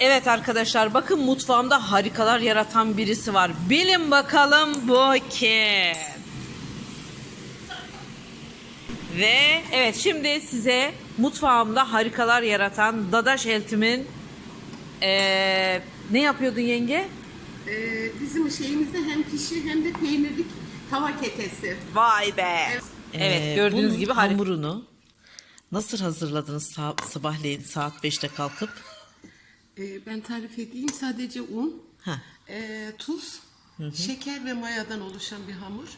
Evet arkadaşlar bakın mutfağımda harikalar yaratan birisi var. Bilin bakalım bu kim? Ve evet şimdi size mutfağımda harikalar yaratan Dadaş Eltim'in eee, ne yapıyordun yenge? Ee, bizim şeyimizde hem pişi hem de peynirlik tava ketesi. Vay be. Evet Ee, gördüğünüz gibi harika. hamurunu nasıl hazırladınız sa- sabahleyin saat 5'te kalkıp? Ee, ben tarif edeyim. Sadece un, Ha. e, tuz, şeker ve mayadan oluşan bir hamur.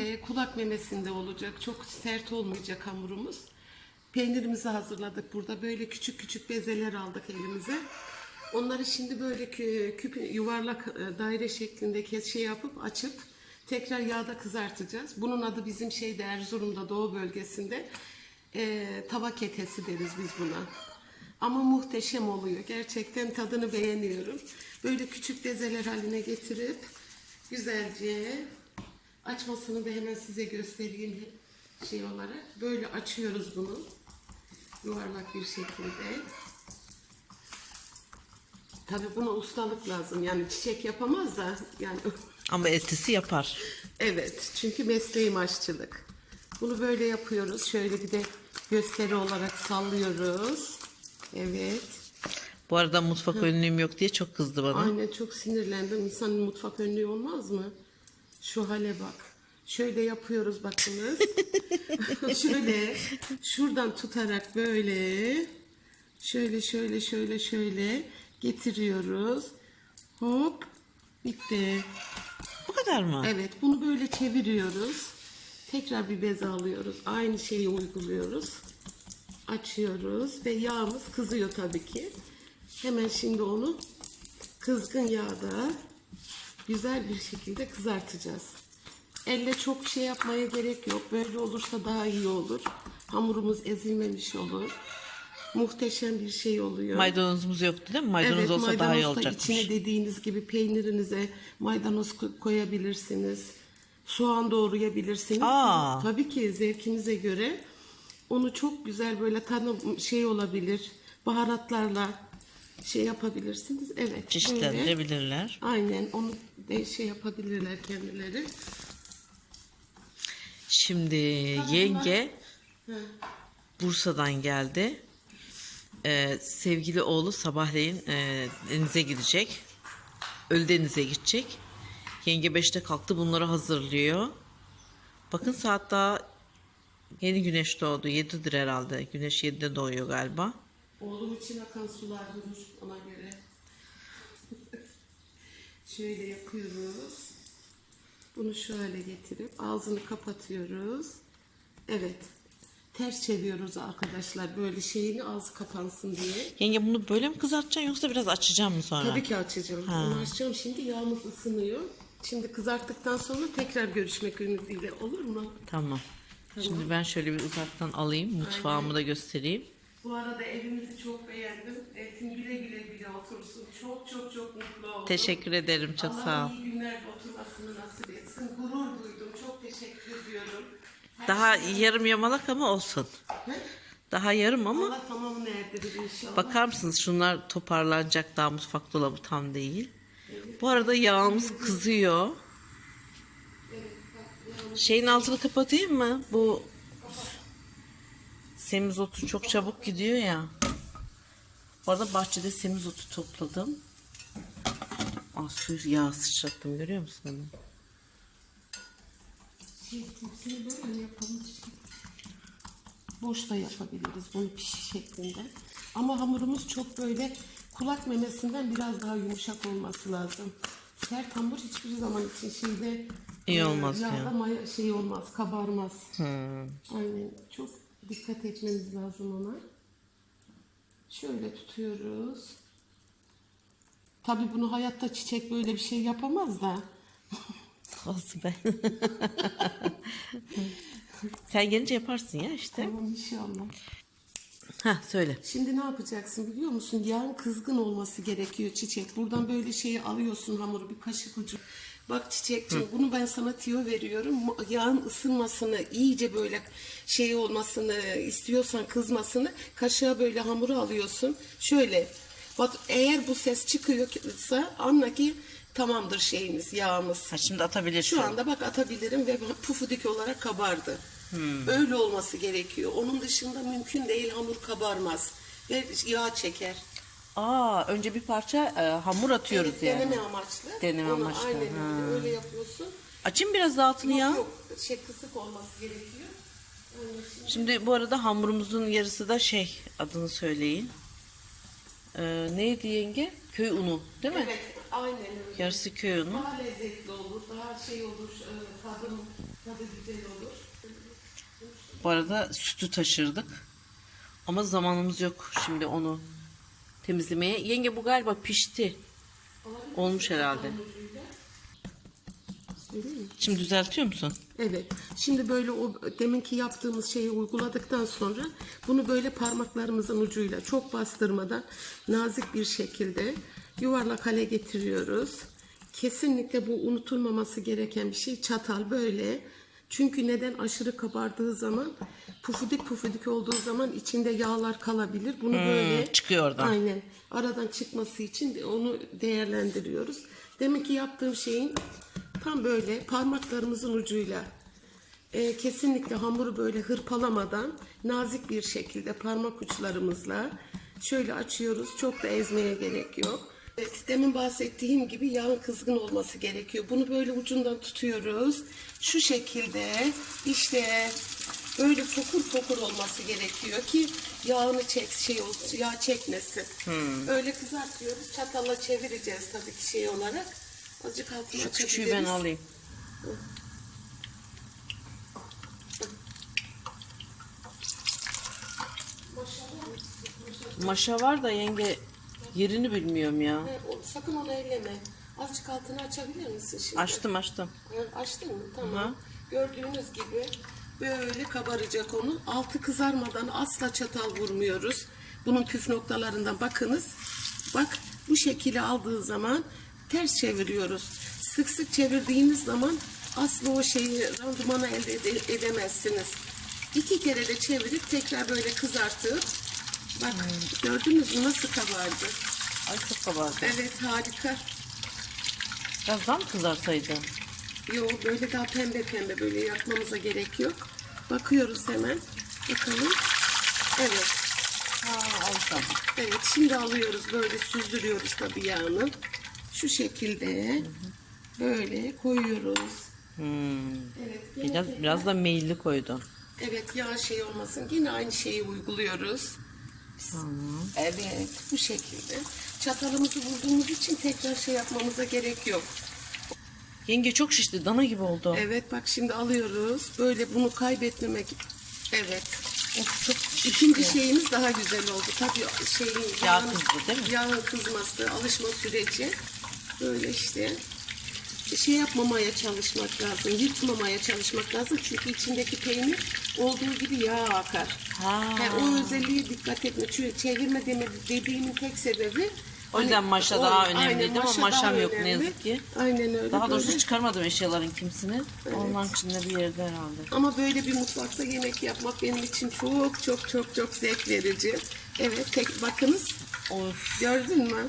Ee, kulak memesinde olacak. Çok sert olmayacak hamurumuz. Peynirimizi hazırladık burada. Böyle küçük küçük bezeler aldık elimize. Onları şimdi böyle kü- küp yuvarlak e, daire şeklinde kes şey yapıp açıp tekrar yağda kızartacağız. Bunun adı bizim şeyde Erzurum'da Doğu bölgesinde e, tava ketesi deriz biz buna. Ama muhteşem oluyor. Gerçekten tadını beğeniyorum. Böyle küçük bezeler haline getirip güzelce açmasını da hemen size göstereyim şey olarak. Böyle açıyoruz bunu. Yuvarlak bir şekilde. Tabii buna ustalık lazım. Yani çiçek yapamaz da yani Ama eltisi yapar. Evet, çünkü mesleğim aşçılık. Bunu böyle yapıyoruz. Şöyle bir de gösteri olarak sallıyoruz. Evet. Bu arada mutfak önlüğüm yok diye çok kızdı bana. Aynen çok sinirlendim. İnsanın mutfak önlüğü olmaz mı? Şu hale bak. Şöyle yapıyoruz bakınız. şöyle şuradan tutarak böyle şöyle şöyle şöyle şöyle getiriyoruz. Hop bitti. Bu kadar mı? Evet bunu böyle çeviriyoruz. Tekrar bir bez alıyoruz. Aynı şeyi uyguluyoruz. Açıyoruz ve yağımız kızıyor tabii ki. Hemen şimdi onu kızgın yağda güzel bir şekilde kızartacağız. Elle çok şey yapmaya gerek yok. Böyle olursa daha iyi olur. Hamurumuz ezilmemiş olur. Muhteşem bir şey oluyor. Maydanozumuz yoktu değil mi? Maydanoz olsa daha iyi maydanoz olacakmış. içine dediğiniz gibi peynirinize maydanoz ko- koyabilirsiniz. Soğan doğrayabilirsiniz. Aa. Tabii ki zevkinize göre. Onu çok güzel böyle tanım şey olabilir. Baharatlarla şey yapabilirsiniz. Evet. böyle. Çeşitlendirebilirler. Aynen onu de şey yapabilirler kendileri. Şimdi yenge Bursa'dan geldi. Ee, sevgili oğlu sabahleyin e, denize gidecek. Ölüdeniz'e gidecek. Yenge 5'te kalktı bunları hazırlıyor. Bakın saat daha yeni güneş doğdu. 7'dir herhalde. Güneş 7'de doğuyor galiba. Oğlum için akan sular durur ona göre. Şöyle yapıyoruz. Bunu şöyle getirip ağzını kapatıyoruz. Evet. Ters çeviriyoruz arkadaşlar böyle şeyini ağzı kapansın diye. Yenge bunu böyle mi kızartacaksın yoksa biraz açacağım mı sonra? Tabii ki açacağım. Bunu açacağım şimdi yağımız ısınıyor. Şimdi kızarttıktan sonra tekrar görüşmek ümidiyle olur mu? Tamam. Şimdi ben şöyle bir uzaktan alayım. Mutfağımı da göstereyim. Bu arada evimizi çok beğendim. Eltin güle güle güle otursun. Çok çok çok mutlu oldum. Teşekkür ederim. Çok Allah sağ ol. iyi günler oturmasını nasip etsin. Gurur duydum. Çok teşekkür ediyorum. Her Daha şey- yarım yamalak ama olsun. He? Daha yarım ama Allah tamamını erdirir inşallah. bakar mısınız şunlar toparlanacak daha mutfak dolabı tam değil. Bu arada yağımız kızıyor. Şeyin altını kapatayım mı? Bu semizotu çok çabuk gidiyor ya. Bu arada bahçede semizotu topladım. Ah suyu yağ sıçrattım görüyor musun onu? Böyle yapalım? Boş da yapabiliriz bunu pişi şeklinde. Ama hamurumuz çok böyle kulak memesinden biraz daha yumuşak olması lazım. Sert hamur hiçbir zaman için şeyde İyi olmaz yağda diyor. maya şey olmaz, kabarmaz. Hmm. Aynen çok dikkat etmemiz lazım ona. Şöyle tutuyoruz. Tabii bunu hayatta çiçek böyle bir şey yapamaz da. Olsun be. Sen gelince yaparsın ya işte. Tamam inşallah. Ha söyle. Şimdi ne yapacaksın biliyor musun? Yağın kızgın olması gerekiyor çiçek. Buradan böyle şeyi alıyorsun hamuru bir kaşık ucu. Bak çiçekciğim bunu ben sana tiyo veriyorum. Yağın ısınmasını iyice böyle şey olmasını istiyorsan kızmasını kaşığa böyle hamuru alıyorsun. Şöyle Bak eğer bu ses çıkıyorsa anla ki tamamdır şeyimiz, yağımız. Ha, şimdi atabilirsin. Şu anda bak atabilirim ve pufudik olarak kabardı. Öyle olması gerekiyor. Onun dışında mümkün değil hamur kabarmaz ve yağ çeker. Aa, önce bir parça e, hamur atıyoruz Evet, yani. Deneme amaçlı. Deneme Onu amaçlı, Aynen öyle, öyle yapıyorsun. Açayım biraz altını ya. Yok yok şey kısık olması gerekiyor. Şimdi- Şimdi bu arada hamurumuzun yarısı da şey adını söyleyin. Ee, neydi yenge? Köy unu değil mi? Evet aynen öyle. Yarısı köy unu. Daha lezzetli olur, daha şey olur, e, tadım, tadı güzel olur. Bu arada sütü taşırdık. Ama zamanımız yok şimdi onu temizlemeye. Yenge bu galiba pişti. Olmuş herhalde. Şimdi düzeltiyor musun? Evet. Şimdi böyle o deminki yaptığımız şeyi uyguladıktan sonra bunu böyle parmaklarımızın ucuyla çok bastırmadan nazik bir şekilde yuvarlak hale getiriyoruz. Kesinlikle bu unutulmaması gereken bir şey. Çatal böyle. Çünkü neden aşırı kabardığı zaman pufudik pufudik olduğu zaman içinde yağlar kalabilir. Bunu böyle çıkıyor oradan. Aynen. Aradan çıkması için de onu değerlendiriyoruz. Demek ki yaptığım şeyin tam böyle parmaklarımızın ucuyla e, kesinlikle hamuru böyle hırpalamadan nazik bir şekilde parmak uçlarımızla şöyle açıyoruz. Çok da ezmeye gerek yok. Evet, demin bahsettiğim gibi yağın kızgın olması gerekiyor. Bunu böyle ucundan tutuyoruz. Şu şekilde işte böyle fokur fokur olması gerekiyor ki yağını çek şey olsun, yağ çekmesin. Öyle kızartıyoruz. Çatalla çevireceğiz tabii ki şey olarak. Azıcık altını Şu küçüğü ben alayım. Maşa var da yenge yerini bilmiyorum ya. He, o- sakın onu elleme. Azıcık altını açabilir misin şimdi? Açtım açtım. Ha, Açtın mı? Tamam. Hı. Gördüğünüz gibi böyle kabaracak onun. Altı kızarmadan asla çatal vurmuyoruz. Bunun püf noktalarından bakınız. Bak bu şekilde aldığı zaman ters çeviriyoruz. Sık sık çevirdiğiniz zaman asla o şeyi randımanı elde ede- edemezsiniz. İki kere de çevirip tekrar böyle kızartıp bak gördünüz mü nasıl kabardı? Ay çok kabardı. Evet harika. Biraz daha mı kızarsaydı? Yok böyle daha pembe pembe böyle yapmamıza gerek yok. Bakıyoruz hemen. Bakalım. Evet. Ha, aldım. Evet şimdi alıyoruz böyle süzdürüyoruz tabii yağını. Şu şekilde böyle koyuyoruz. Hmm. Evet. Biraz, biraz da meyilli koydun. Evet yağ şey olmasın. Yine aynı şeyi uyguluyoruz. Evet bu şekilde. Çatalımızı vurduğumuz için tekrar şey yapmamıza gerek yok. Yenge çok şişti. Dana gibi oldu. Evet bak şimdi alıyoruz. Böyle bunu kaybetmemek. Evet. Of, çok İkinci şeyimiz daha güzel oldu. Tabii şeyin Yağ yağın- kızdı değil mi? Yağın kızması, alışma süreci. Böyle işte şey yapmamaya çalışmak lazım, yırtmamaya çalışmak lazım. Çünkü içindeki peynir olduğu gibi yağ akar. Ha. Yani o özelliğe dikkat etme. Çünkü çevirme dediğimin tek sebebi O yüzden maşa o- daha aynen, önemliydi ama maşa maşam daha yok ne önemli. yazık ki. Aynen öyle. Daha doğrusu Böyle- çıkarmadım eşyaların kimsini. Onların içinde bir yerde herhalde. Ama böyle bir mutfakta yemek yapmak benim için çok çok çok çok zevk verici. Evet, tek bakınız. Of. Gördün mü?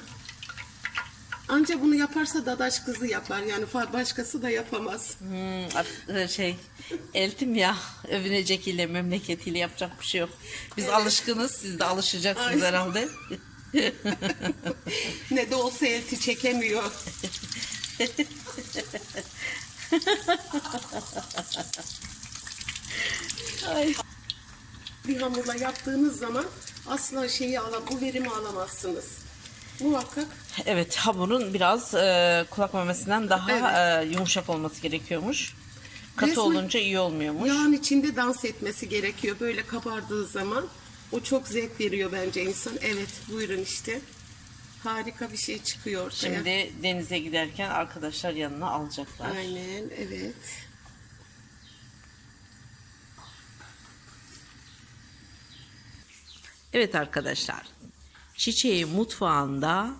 Anca bunu yaparsa dadaş kızı yapar. Yani başkası da yapamaz. Hmm, at- şey eltim ya övünecek ile memleketiyle yapacak bir şey yok. Biz alışkınız siz de alışacaksınız Aynen. herhalde. Ne de olsa elti çekemiyor. Ay. Bir hamurla yaptığınız zaman asla şeyi ala, bu verimi alamazsınız. Muhakkak Evet hamurun biraz e, kulak memesinden daha Evet. e, yumuşak olması gerekiyormuş. Katı Resmen- olunca iyi olmuyormuş. yağın içinde dans etmesi gerekiyor. Böyle kabardığı zaman o çok zevk veriyor bence insan. Evet buyurun işte. Harika bir şey çıkıyor ortaya. Şimdi denize giderken arkadaşlar yanına alacaklar. Aynen evet. Evet arkadaşlar. Çiçeği mutfağında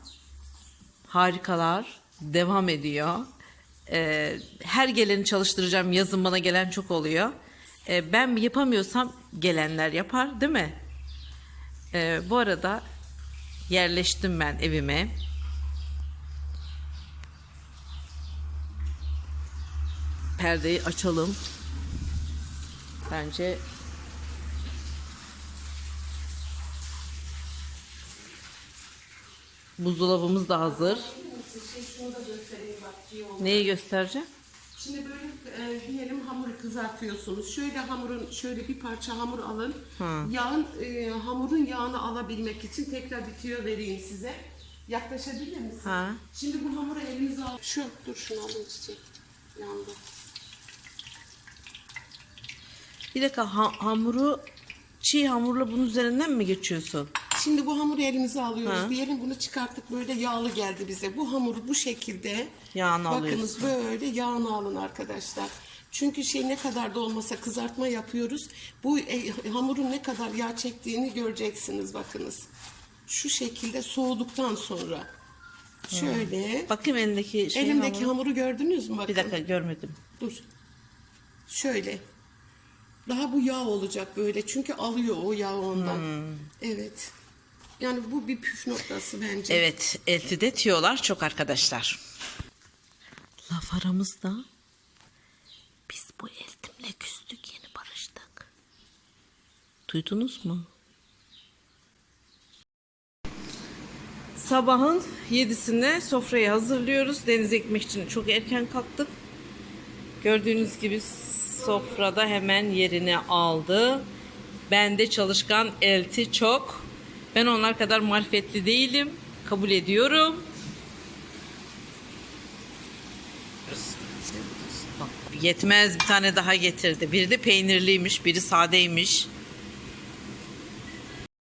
harikalar devam ediyor. Ee, her geleni çalıştıracağım. Yazın bana gelen çok oluyor. Ee, ben yapamıyorsam gelenler yapar değil mi? Ee, bu arada Yerleştim ben evime. Perdeyi açalım. Bence buzdolabımız da hazır. Şey, şunu da göstereyim bak iyi oldu. Neyi göstereceğim? Şimdi böyle e, diyelim hamuru kızartıyorsunuz. Şöyle hamurun şöyle bir parça hamur alın. Yağın e, hamurun yağını alabilmek için tekrar bitiyor vereyim size. Yaklaşabilir misin? Ha. Şimdi bu hamuru elinize al. Şu dur şunu alın çiçek. Yandı. Bir dakika ha- hamuru çiğ hamurla bunun üzerinden mi geçiyorsun? Şimdi bu hamuru elimize alıyoruz. Diyelim bunu çıkarttık böyle yağlı geldi bize. Bu hamuru bu şekilde Yağını bakınız alıyorsun. böyle yağını alın arkadaşlar. Çünkü şey ne kadar da olmasa kızartma yapıyoruz. Bu e, hamurun ne kadar yağ çektiğini göreceksiniz bakınız. Şu şekilde soğuduktan sonra. Şöyle. Bakayım elindeki şey Elimdeki hamuru. hamuru gördünüz mü bakın. Bir dakika görmedim. Dur. Şöyle. Daha bu yağ olacak böyle. Çünkü alıyor o yağ ondan. Hmm. Evet. Yani bu bir püf noktası bence. Evet, eltide tiyolar çok arkadaşlar. Laf aramızda biz bu eltimle küstük yeni barıştık. Duydunuz mu? Sabahın yedisinde sofrayı hazırlıyoruz. Denize gitmek için çok erken kalktık. Gördüğünüz gibi sofrada hemen yerini aldı. Bende çalışkan elti çok. Ben onlar kadar marifetli değilim. Kabul ediyorum. Yetmez bir tane daha getirdi. Biri de peynirliymiş, biri sadeymiş.